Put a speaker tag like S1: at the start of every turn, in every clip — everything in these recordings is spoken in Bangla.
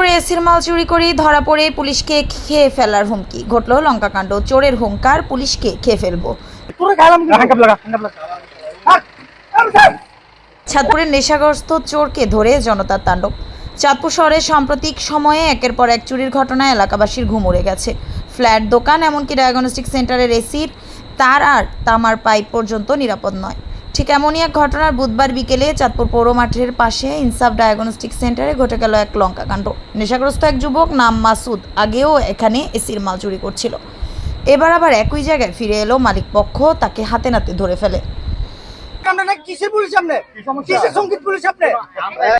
S1: চাঁদপুরে এসির মাল চুরি করে ধরা পড়ে পুলিশকে খেয়ে ফেলার হুমকি। ঘটল লঙ্কাকাণ্ড চোরের হুঙ্কার পুলিশকে খেয়ে ফেলব। চাঁদপুরের নেশাগ্রস্ত চোরকে ধরে জনতার তাণ্ডব। চাঁদপুর শহরে সাম্প্রতিক সময়ে একের পর এক চুরির ঘটনায় এলাকাবাসীর ঘুম উড়ে গেছে। ফ্ল্যাট দোকান এমনকি ডায়াগনস্টিক সেন্টারের এসির তার আর তামার পাইপ পর্যন্ত নিরাপদ নয়। ঠিক এমনই এক ঘটনার বুধবার বিকেলে চাঁদপুর পৌর মাঠের পাশে ইনসাফ ডায়াগনস্টিক সেন্টারে ঘটে গেল এক লঙ্কাকাণ্ড নেশাগ্রস্ত এক যুবক নাম মাসুদ আগেও এখানে এসির মাল চুরি করছিল। এবার আবার একই জায়গায় ফিরে এলো মালিক পক্ষ তাকে হাতে নাতে ধরে ফেলে।
S2: আমরা না কিসের পুলিশ আপনি কিসের সংগীত পুলিশ আপনি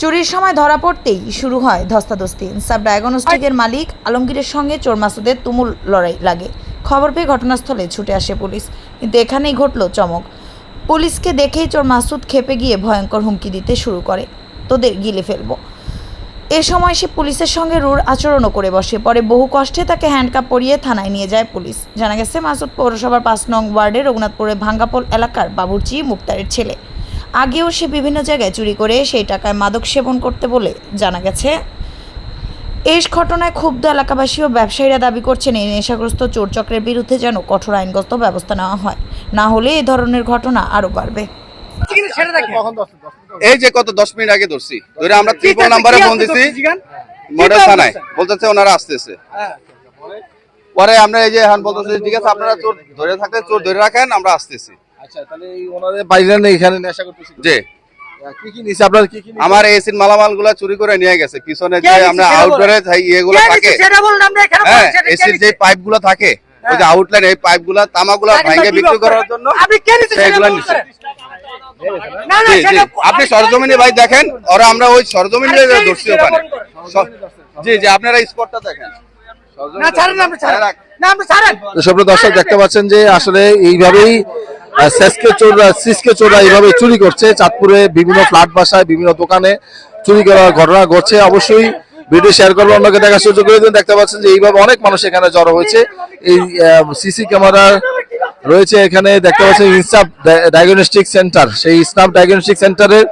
S1: চুরির সময় ধরা পড়তেই শুরু হয় ধস্তাধস্তি। সাব ডায়াগনস্টিকের মালিক আলমগীরের সঙ্গে চোর মাসুদের তুমুল লড়াই লাগে। খবর পেয়ে ঘটনাস্থলে ছুটে আসে পুলিশ। কিন্তু এখানেই ঘটল চমক। পুলিশকে দেখেই চোর মাসুদ খেপে গিয়ে ভয়ঙ্কর হুমকি দিতে শুরু করে। তোদের গিলে ফেলব। এ সময় সে পুলিশের সঙ্গে রূঢ় আচরণও করে বসে পরে বহু কষ্টে তাকে হ্যান্ডকাপ পরিয়ে থানায় নিয়ে যায় পুলিশ। জানা গেছে, মাসুদ পৌরসভার পাঁচ নং ওয়ার্ডের রঘুনাথপুরের ভাঙ্গাপোল এলাকার বাবুর্চি মুক্তারের ছেলে। আগেও সে বিভিন্ন জায়গায় চুরি করে সেই টাকায় মাদক সেবন করতে বলে জানা গেছে এই ঘটনায় ক্ষুব্ধ এলাকাবাসী ও ব্যবসায়ীরা দাবি করছেন এই নেশাগ্রস্ত চোরচক্রের বিরুদ্ধে যেন কঠোর আইনগত ব্যবস্থা নেওয়া হয়। না হলে এই ধরনের ঘটনা আরও বাড়বে।
S3: এই যে কত দশ মিনিট আগে ধরছি ধরে আমরা ত্রিপুরা নাম্বারে ফোন দিছি মডেল থানায় বলতেছে ওনারা আসতেছে।
S2: হ্যাঁ।
S3: পরে আমরা এই যে এখন বলতেছে ঠিক আছে আপনারা চোর ধরে থাকলে চোর ধরে রাখেন আমরা আসতেছি।
S4: আচ্ছা তাহলে এই ওনাদের পাইলেন এখানে নেশা করতেছিল
S3: যে
S4: কি কি নিছে? আপনার কি কি
S3: আমার এসির মালামালগুলা চুরি করে নিয়ে গেছে। পিছনে যে আমরা। আউটডোরে ইয়েগুলো থাকে। হ্যাঁ এসির যে? পাইপগুলো থাকে ওই যে আউটলাইন এই পাইপগুলা তামাগুলা ভাঙে বিক্রি করার জন্য
S2: আপনি কে নিছে
S3: নিছে। আপনি সরজমিনে ভাই দেখেন ওরা আমরা ওই সরজমিনে ধরছি ওখানে। জি জি আপনারা স্পটটা দেখেন।
S2: না ছাড়েন আপনি ছাড়েন। না আপনি ছাড়েন।
S4: দর্শক দেখতে পাচ্ছেন যে আসলে এইভাবেই সেসকে চোররা সিসকে চোররা এইভাবে চুরি করছে। চাঁদপুরে বিভিন্ন ফ্ল্যাট বাসায়, বিভিন্ন দোকানে চুরি করার ঘটনা ঘটছে। অবশ্যই ভিডিও শেয়ার করব, অন্যকে দেখার সুযোগ করে দিন। দেখতে পাচ্ছেন যে এইভাবে অনেক মানুষ এখানে জড়ো হয়েছে। এই সিসি ক্যামেরা রয়েছে এখানে। দেখতে পাচ্ছেন ইনস্টাফ ডায়াগনস্টিক সেন্টার সেই ইনস্টাফ ডায়াগনস্টিক সেন্টারের